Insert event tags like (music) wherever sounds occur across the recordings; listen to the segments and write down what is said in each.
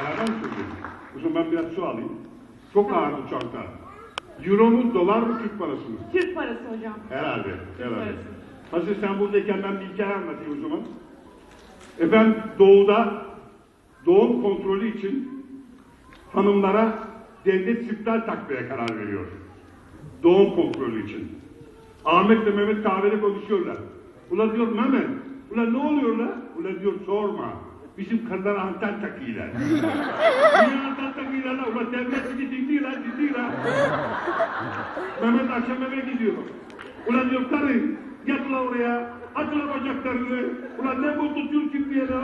Beraber mi? O zaman ben biraz su alayım. Çok ağır bu çanta. Euro mu, dolar mı, Türk parası mı? Türk parası hocam. Herhalde, herhalde. parası. Hazır sen buradayken ben bir hikaye anlatayım o zaman. Efendim doğuda doğum kontrolü için hanımlara devlet siptal takmaya karar veriyor. Doğum kontrolü için. Ahmet ve Mehmet kahvede konuşuyorlar. Ula diyor Mehmet, ula ne oluyor la? Ula diyor sorma. Bizim karılar anten takıyorlar. (laughs) Niye anten takıyorlar la? Ula devlet bizi dinliyor la, dinliyor la. Mehmet akşam eve gidiyor. Ulan diyor karı gel ulan oraya. Aç ulan bacaklarını. Ulan ne mutlu Türk'üm diye la.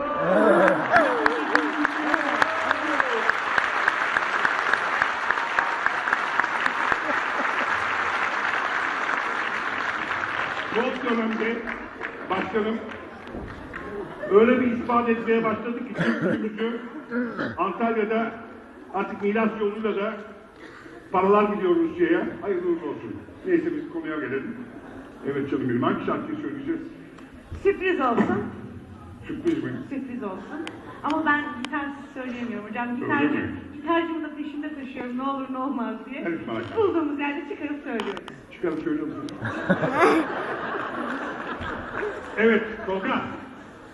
Son dönemde başkanım öyle bir ispat etmeye başladı ki Türk'ümüzü Antalya'da artık milas yoluyla da paralar gidiyor Rusya'ya. Hayırlı uğurlu olsun. Neyse biz konuya gelelim. Evet canım benim hangi şarkıyı söyleyeceğiz? Sürpriz olsun. Sürpriz mi? Sürpriz olsun. Ama ben gitarsiz söyleyemiyorum hocam. Gitarcı, gitarcımı da peşimde taşıyorum ne olur ne olmaz diye. Evet. Bulduğumuz yerde çıkarıp söylüyoruz. Çıkarıp söylüyor musun? evet Tolga.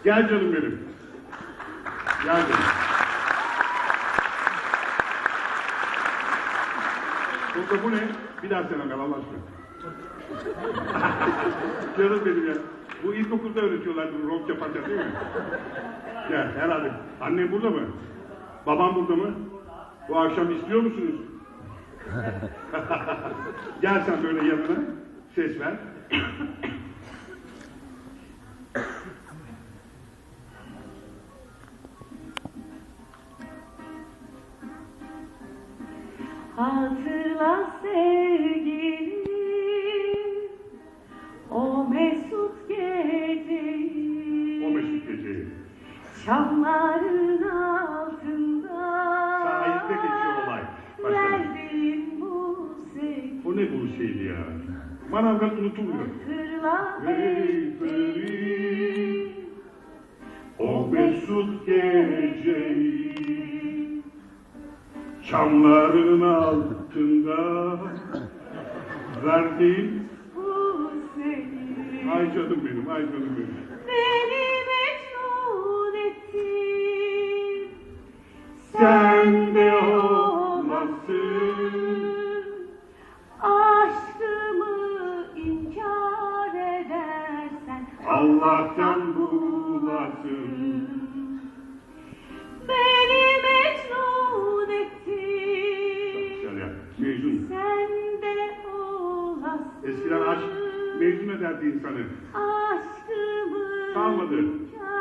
Gel canım benim. Gel canım. Tolga bu ne? Bir daha sen bakalım Allah aşkına. (laughs) canım benim ya. Bu ilkokulda öğretiyorlardı bu rock yaparken değil mi? Gel herhalde. Annem burada mı? Babam burada mı? Bu akşam istiyor musunuz? (laughs) Gel sen böyle yanına. Ses ver. Çamların altında Sahilde geçiyor olay. Başka. Verdiğin bu sevgi O ne bu şeydi ya? Manavgat unutulmuyor. Hatırla Ey sevgilim O mesut geceyi Çamların altında Verdiğin bu sevgi Ay canım benim, ay canım benim. Beni mecnun ederdi insanı. Aşkımı Kalmadı.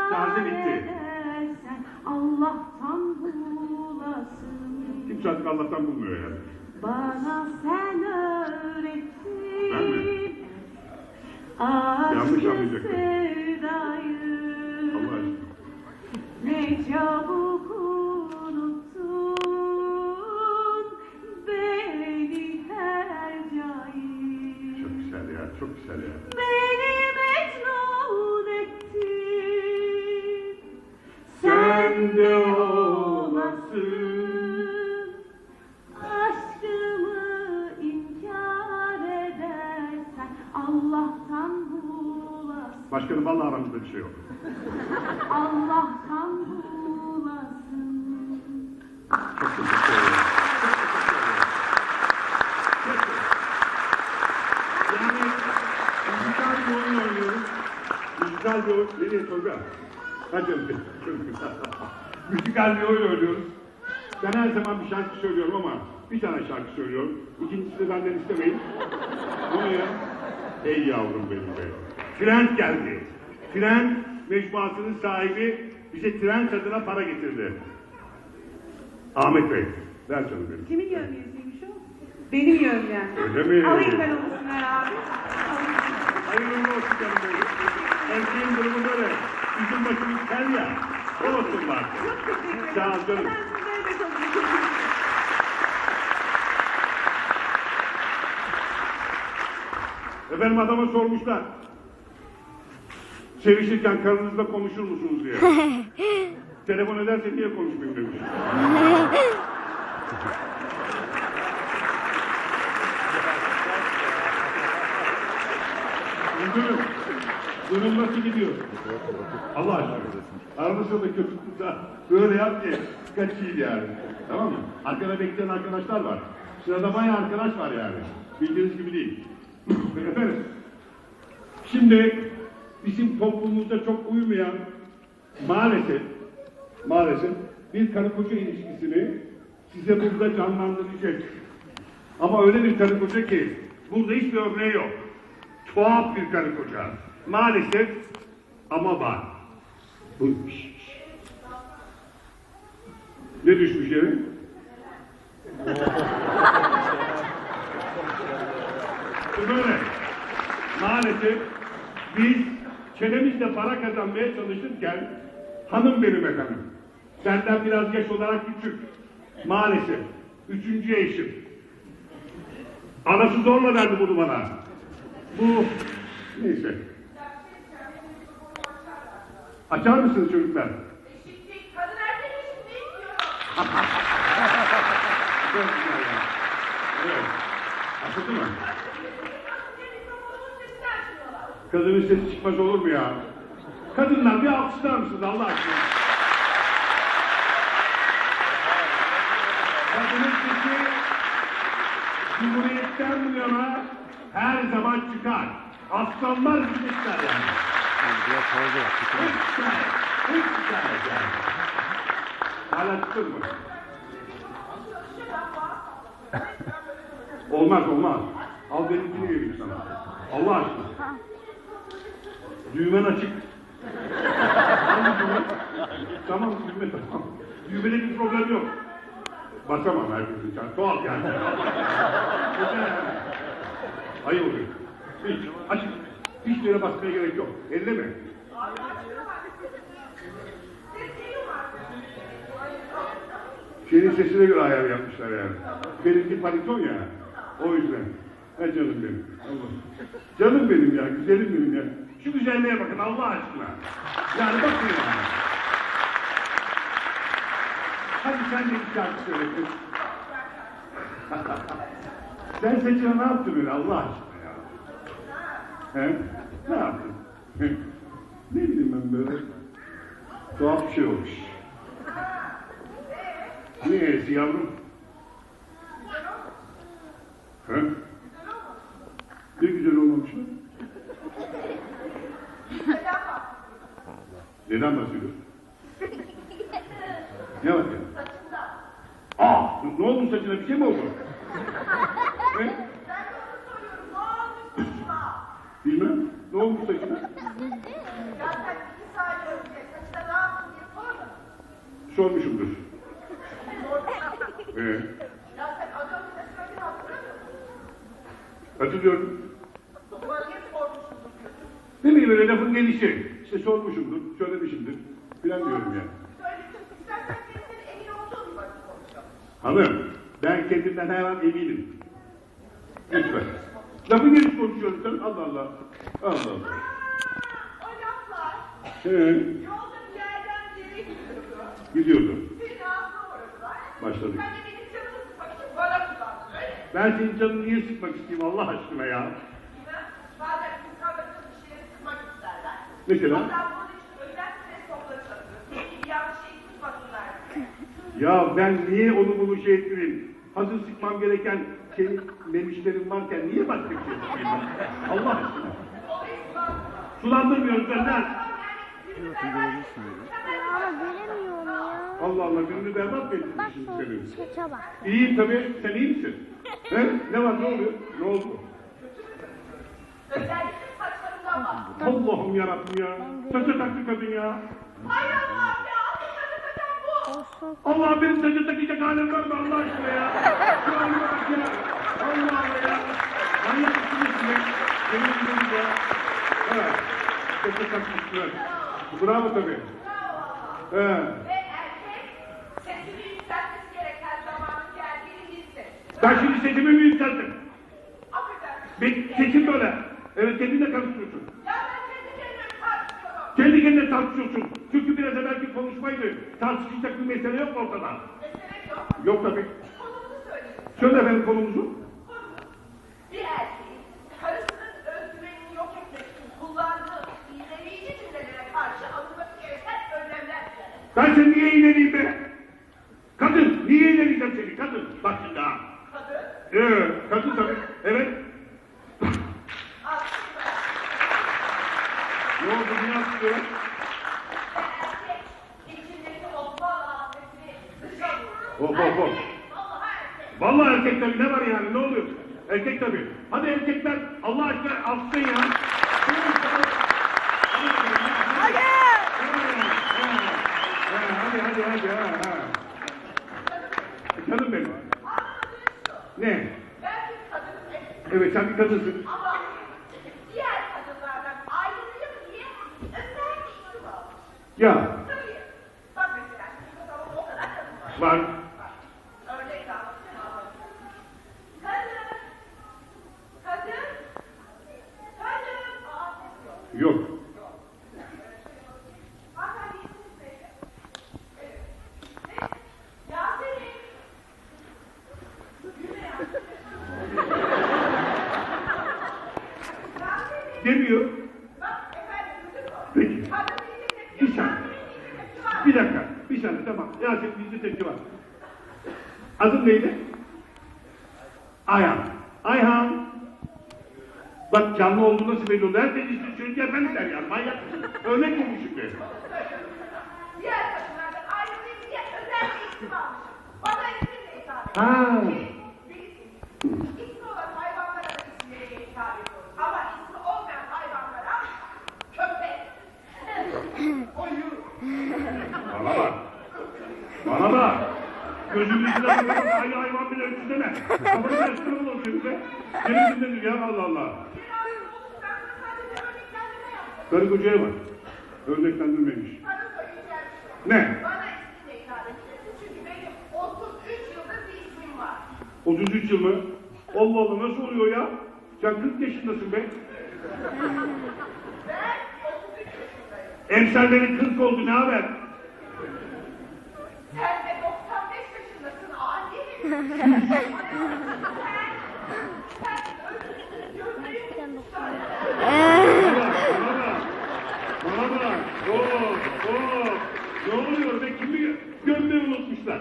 Taze bitti. edersen Allah'tan bulasın Kimse artık Allah'tan bulmuyor yani. Bana sen öğrettin Ben mi? Aşkı Yanlış anlayacak. sevdayı Allah aşkına. Ne çabuk Başkanım vallahi aramızda bir şey yok. Allah'tan bulasın Çok teşekkür ederim. Yani müzikal bir oyun oynuyoruz. Müzikal bir oyun. Nereye Tolga? Hadi benim. (laughs) müzikal bir oyun oynuyoruz. Ben her zaman bir şarkı söylüyorum ama bir tane şarkı söylüyorum. İkincisini benden istemeyin. Bu ne ya? Ey yavrum benim be. Trend geldi. Trend mecmuasının sahibi bize trend adına para getirdi. Ahmet Bey. Ver canım benim. Kimin gömleğiymiş o? Benim gömleğim. Öyle mi? Alayım ben onu Sümer abi. Hayırlı uğurlu olsun canım benim. Erkeğin durumu böyle. Bizim başımız kel ya. Olsun bak. Çok teşekkür ederim. Sağ ol canım. Ben sizlere de çok teşekkür ederim. Efendim adama sormuşlar. Sevişirken karınızla konuşur musunuz diye. (laughs) Telefon ederse niye konuşmayayım demiş. Müdürüm, durum nasıl gidiyor? Allah aşkına. Aramızda da kötülükte böyle yap ki kaçayım yani. Tamam mı? Arkada bekleyen arkadaşlar var. Sırada bayağı arkadaş var yani. Bildiğiniz gibi değil. (laughs) Efendim, şimdi bizim toplumumuzda çok uymayan maalesef maalesef bir karı koca ilişkisini size burada canlandıracak. Ama öyle bir karı koca ki burada hiçbir örneği yok. Tuhaf bir karı koca. Maalesef ama var. Bu şş, şş. Ne düşmüş yere? (laughs) Böyle. Maalesef biz çenemizle para kazanmaya çalışırken hanım benim efendim. Benden biraz yaş olarak küçük. Maalesef. Üçüncü eşim. Anası zorla verdi bunu bana. Bu neyse. Açar mısınız çocuklar? (laughs) Çok güzel ya. Evet. Açıldı mı? Kadının sesi çıkmaz olur mu ya? Kadınlar bir alkışlar mısınız Allah aşkına? Kadının sesi Cumhuriyet'ten bu yana her zaman çıkar. Aslanlar gibi çıkar yani. Biraz fazla yaptık. Hiç çıkar. Hiç çıkar yani. Hala çıkır mı? (laughs) Olmaz olmaz. Al benimkini vereyim sana. Allah aşkına. Düğmen açık. Tamam düğme tamam. Düğmede bir problem yok. Basamam herkesin can. Tuhaf yani. Ayıp oluyor. Hiç. Açık. Hiçbir yere basmaya gerek yok. Elle mi? Senin sesine göre ayar yapmışlar yani. Benimki pariton ya. O yüzden. Ha canım benim. Canım benim ya, güzelim benim ya. Şu güzelliğe bakın Allah aşkına. Yani bakın ya. Hadi sen de bir şarkı söyle sen (laughs) seçime ne yaptın öyle Allah aşkına ya? He? Ne yaptın? ne bileyim ben böyle. Tuhaf bir şey olmuş. Ne e'si yavrum? Ne güzel olmamış mı? Neden bahsediyorsun? ne var ya? Aa, ne oldu saçına bir şey mi oldu? He? Bilmem. Ne olmuş saçına? Ya sen iki saat önce saçına ne yaptın diye sormadın. Sormuşumdur. Ee, Ya sen az önce de söylediğini hatırlamıyor musun? hatırlıyorum. Ne bileyim öyle lafın gelişi. İşte sormuşumdur, söylemişimdir. Filan diyorum yani. Hanım, ben kendimden her an eminim. Lütfen. Lafın gelişi konuşuyoruz sen. Allah Allah. Allah Allah. O laflar He, yolda bir yerden bir yere gidiyordu. gidiyordu. Senin ağzına uğradılar. Başladık. Sen de benim canımı sıkmak için bana kullandın öyle mi? Ben senin canını niye sıkmak isteyeyim Allah aşkına ya? Bilmem. Bazen insanlar bir şeyleri sıkmak isterler. Mesela? Hatta bunun için özel stres topları çalışıyor. Senin gibi yanlış şey tutmasınlar diye. Ya ben niye onu bunu şey ettireyim? Hazır sıkmam gereken senin memişlerin varken niye başka bir şey sıkayım ben? Allah aşkına. Sulandırmıyoruz benden. Ama göremiyorum ya. Allah Allah gününü berbat mı ettin Bak şimdi bu senin? saça bak. İyiyim tabii. Sen iyi misin? (laughs) He? Ne var ne oluyor? Ne oldu? Bak. Allah'ım yarabbim ya. Saça taktı kadın ya. Hay Allah ya. Allah benim saça takacak halim var mı Allah aşkına ya? Şu an bak ya. Allah Allah ya. Manyak mısınız siz? Benim gibi ya. Evet. Saça takmışlar. Bravo tabii. Geldiğini bilsin. Ben şimdi sesimi mi yükselttim? Ben sesim böyle. Evet seninle karıştırıyorsun. Kendi kendine tartışıyorsun. Çünkü biraz evvelki konuşmaydı. Tartışacak bir mesele yok ortada. Mesele yok. Yok tabii. Konumuzu söyleyin. Söyle efendim konumuzu. Bir erkeğin karısının özgüvenini yok etmek için kullandığı iğneleyici cümlelere karşı alınması gereken önlemler. Ben seni niye iğneleyeyim be? Kadın, niye iğneleyeceğim seni? Kadın. Bak şimdi ha. Kadın, Evet, kadın tabii. Evet. aslında Ne oldu, niye atlıyor? erkek içindeki osman ahmetini hop. Erkek, vallahi erkek. Tabii ne var yani ne oluyor? Erkek tabii. Hadi erkekler Allah aşkına atsın ya. Hadi. Hadi hadi hadi ha ha. Canım benim. Ne? Evet sen bir kadınsın. Ama diğer kadınlardan ayrılıyor diye özel bir isim almış. Ya Tabii. Bak mesela o kadar kadın var. var. Örnek anlatacağım. Kadın. Kadın. Kadın. Aa, ses yok. Yok. Hakan iyisiniz belki. Evet. Ne? Yasemin. Gülme Yasemin. Duydun mu? Peki. Bir Bir saniye. Bir dakika. Bir saniye tamam. Yasemin bizde tepki var. Adın neydi? Ayhan. Ayhan. Bak canlı olduğu nasıl belli oldu. Her senin ismini söyleyince efendim der yani. Manyak? Örnek olmuşum be. Diğer kadınlardan ayrılayım diye özel bir isim almışım. Bana isimle hitap ediyor. Ha. Ki bir isim. İsmi olan hayvanlara da isimleriyle hitap ediyoruz. Ama ismi olmayan hayvanlara köpek. Koyu. Bana bak. Bana bak. Gözümün içine bakıyorum. Aynı hayvan bile ötü deme. Kafanı karıştırma oğlum şimdi be. Benim dinlenir ya Allah Allah. Biraz olsun ben sana sadece örneklendirme yaptım. Karı kocaya bak. Şu. Ne? Bana isimle hitap edeceksin. Çünkü benim 33 yıldır bir ismim var. 33 yıl mı? Allah Allah nasıl oluyor ya? Sen 40 yaşındasın be. Ben 33 yaşındayım. Emsallerin 40 oldu ne haber? Sen de 95 yaşındasın adi. (laughs) sen, sen gözlerin Bana bak, bana bak. Bana bak. Hop, hop. Ne oluyor be? Kimi gömmeyi unutmuşlar?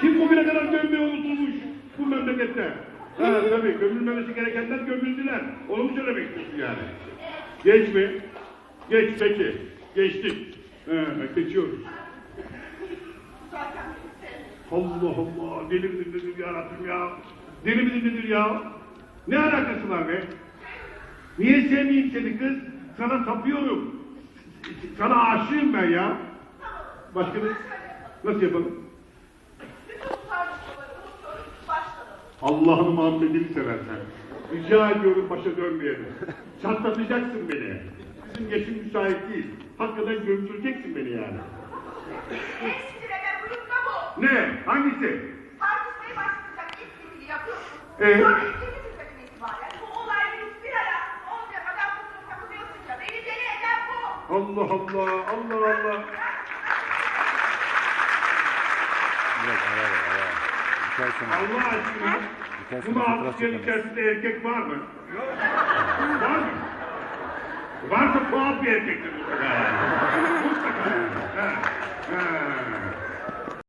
Kim bugüne kadar gömmeyi unutulmuş bu memlekette? Ha tabii gömülmemesi gerekenler gömüldüler. Onu mu söylemek istiyorsun yani? Geç mi? Geç peki. Geçtik. He, geçiyoruz. Allah Allah. Deli midir nedir ya Rabbim ya? Deli midir nedir ya? Ne alakası var be? Niye sevmeyeyim seni kız? Sana tapıyorum. Sana aşığım ben ya. Başka ne? Nasıl yapalım? Allah'ın Muhammed'ini seversen. Rica ediyorum başa dönmeyelim. Çatlatacaksın beni. Bizim yaşım müsait değil. Hakikaten gömdüreceksin beni yani. Ne? Hangisi? Tartışmayı başlatacak ilk bilgi yapıyorsun. Ee? Sonra ikinci cümleden itibaren bu olayın hiçbir alakası olmayan adam bunu takılıyorsun ya. Beni deli eden bu. Allah Allah, Allah Allah. Biraz ara ver. Ara. Allah aşkına bu fotoğraf içerisinde erkek var mı? var mı? Varsa tuhaf bir erkektir mutlaka.